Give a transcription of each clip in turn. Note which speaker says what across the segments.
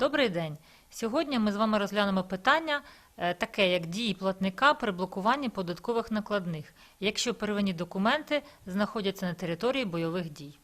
Speaker 1: Добрий день. Сьогодні ми з вами розглянемо питання е, таке, як дії платника при блокуванні податкових накладних, якщо первинні документи знаходяться на території бойових дій.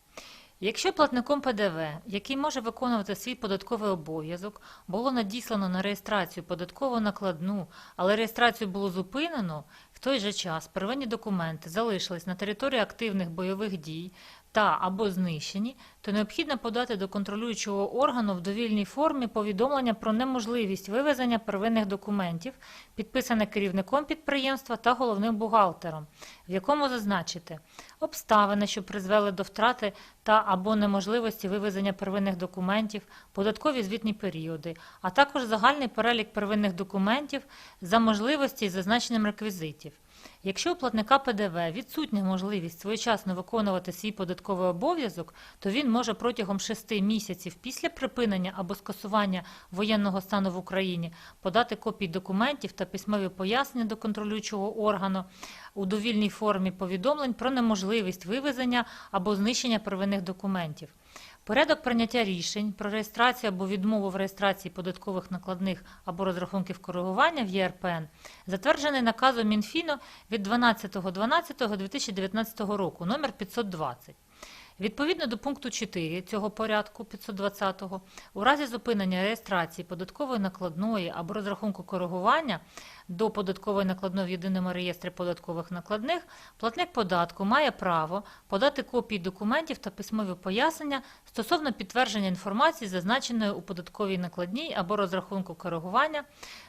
Speaker 1: Якщо платником ПДВ, який може виконувати свій податковий обов'язок, було надіслано на реєстрацію податкову накладну, але реєстрацію було зупинено, в той же час первинні документи залишились на території активних бойових дій та або знищені, то необхідно подати до контролюючого органу в довільній формі повідомлення про неможливість вивезення первинних документів, підписане керівником підприємства та головним бухгалтером, в якому зазначити обставини, що призвели до втрати та або неможливості вивезення первинних документів, податкові звітні періоди, а також загальний перелік первинних документів за можливості із зазначенням реквізитів. Якщо у платника ПДВ відсутня можливість своєчасно виконувати свій податковий обов'язок, то він може протягом 6 місяців після припинення або скасування воєнного стану в Україні подати копії документів та письмові пояснення до контролюючого органу у довільній формі повідомлень про неможливість вивезення або знищення первинних документів. Порядок прийняття рішень про реєстрацію або відмову в реєстрації податкових накладних або розрахунків коригування в ЄРПН затверджений наказом Мінфіну від 12.12.2019 року номер 520. Відповідно до пункту 4 цього порядку 520-го, у разі зупинення реєстрації податкової накладної або розрахунку коригування до податкової накладної в єдиному реєстрі податкових накладних, платник податку має право подати копії документів та письмові пояснення стосовно підтвердження інформації, зазначеної у податковій накладній або розрахунку коригування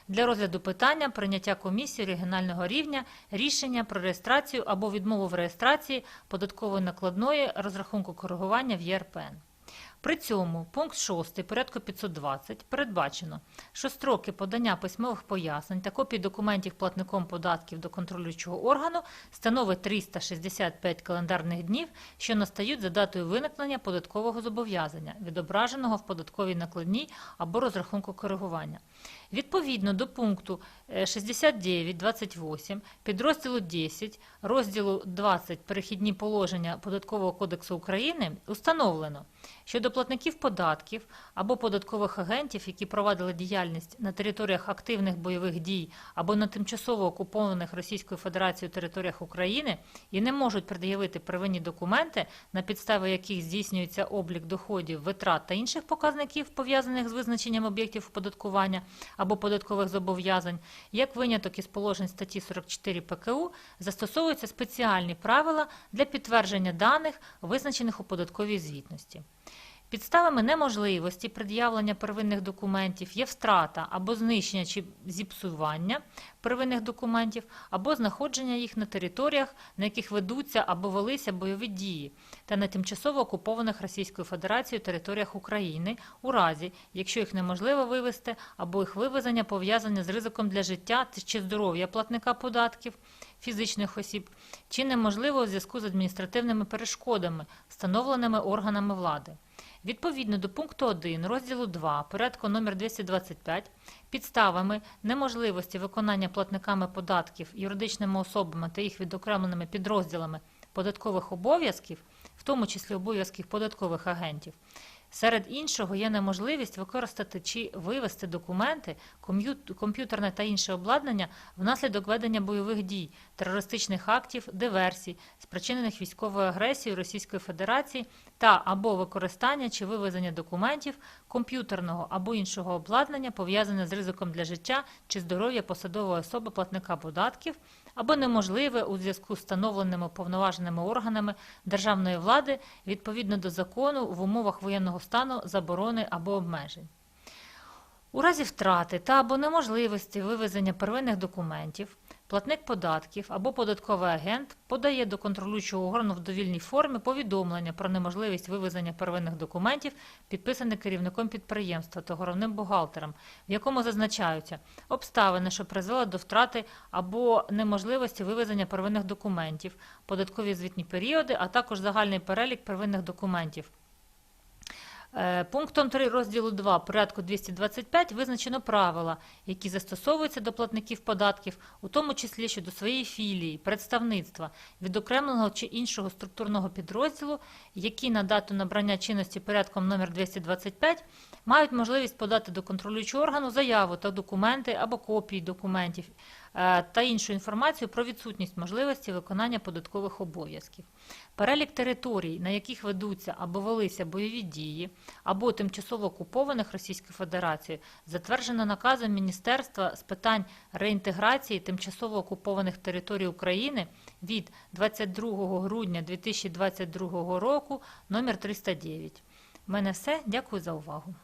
Speaker 1: для розгляду питання прийняття комісії регіонального рівня рішення про реєстрацію або відмову в реєстрації податкової накладної розрахунку коригування в ЄРПН. При цьому пункт 6 порядку 520 передбачено, що строки подання письмових пояснень та копій документів платником податків до контролюючого органу становить 365 календарних днів, що настають за датою виникнення податкового зобов'язання, відображеного в податковій накладній або розрахунку коригування. Відповідно до пункту е, 69.28 підрозділу 10 розділу 20 перехідні положення Податкового кодексу України установлено, що до платників податків або податкових агентів, які провадили діяльність на територіях активних бойових дій або на тимчасово окупованих Російською Федерацією територіях України і не можуть пред'явити первинні документи, на підставі яких здійснюється облік доходів, витрат та інших показників, пов'язаних з визначенням об'єктів оподаткування або податкових зобов'язань, як виняток із положень статті 44 ПКУ, застосовуються спеціальні правила для підтвердження даних, визначених у податковій звітності. Підставами неможливості пред'явлення первинних документів є втрата або знищення чи зіпсування первинних документів, або знаходження їх на територіях, на яких ведуться або велися бойові дії, та на тимчасово окупованих Російською Федерацією територіях України, у разі, якщо їх неможливо вивезти, або їх вивезення пов'язане з ризиком для життя чи здоров'я платника податків фізичних осіб, чи неможливо у зв'язку з адміністративними перешкодами, встановленими органами влади. Відповідно до пункту 1 розділу 2 порядку номер 225 підставами неможливості виконання платниками податків юридичними особами та їх відокремленими підрозділами податкових обов'язків, в тому числі обов'язків податкових агентів, Серед іншого є неможливість використати чи вивести документи, комп'ютерне та інше обладнання внаслідок ведення бойових дій, терористичних актів, диверсій, спричинених військовою агресією Російської Федерації та або використання чи вивезення документів, комп'ютерного або іншого обладнання, пов'язане з ризиком для життя чи здоров'я посадової особи платника податків, або неможливе у зв'язку з встановленими повноваженими органами державної влади відповідно до закону в умовах воєнного стану, заборони або обмежень. У разі втрати та або неможливості вивезення первинних документів, платник податків або податковий агент подає до контролюючого органу в довільній формі повідомлення про неможливість вивезення первинних документів, підписане керівником підприємства та головним бухгалтером, в якому зазначаються обставини, що призвели до втрати або неможливості вивезення первинних документів, податкові звітні періоди, а також загальний перелік первинних документів. Е, Пунктом 3 розділу 2 порядку 225 визначено правила, які застосовуються до платників податків, у тому числі щодо своєї філії, представництва, відокремленого чи іншого структурного підрозділу, які на дату набрання чинності порядком номер 225 мають можливість подати до контролюючого органу заяву та документи або копії документів та іншу інформацію про відсутність можливості виконання податкових обов'язків. Перелік територій, на яких ведуться або велися бойові дії, або тимчасово окупованих Російською Федерацією, затверджено наказом Міністерства з питань реінтеграції тимчасово окупованих територій України від 22 грудня 2022 року номер 309. У мене все. Дякую за увагу.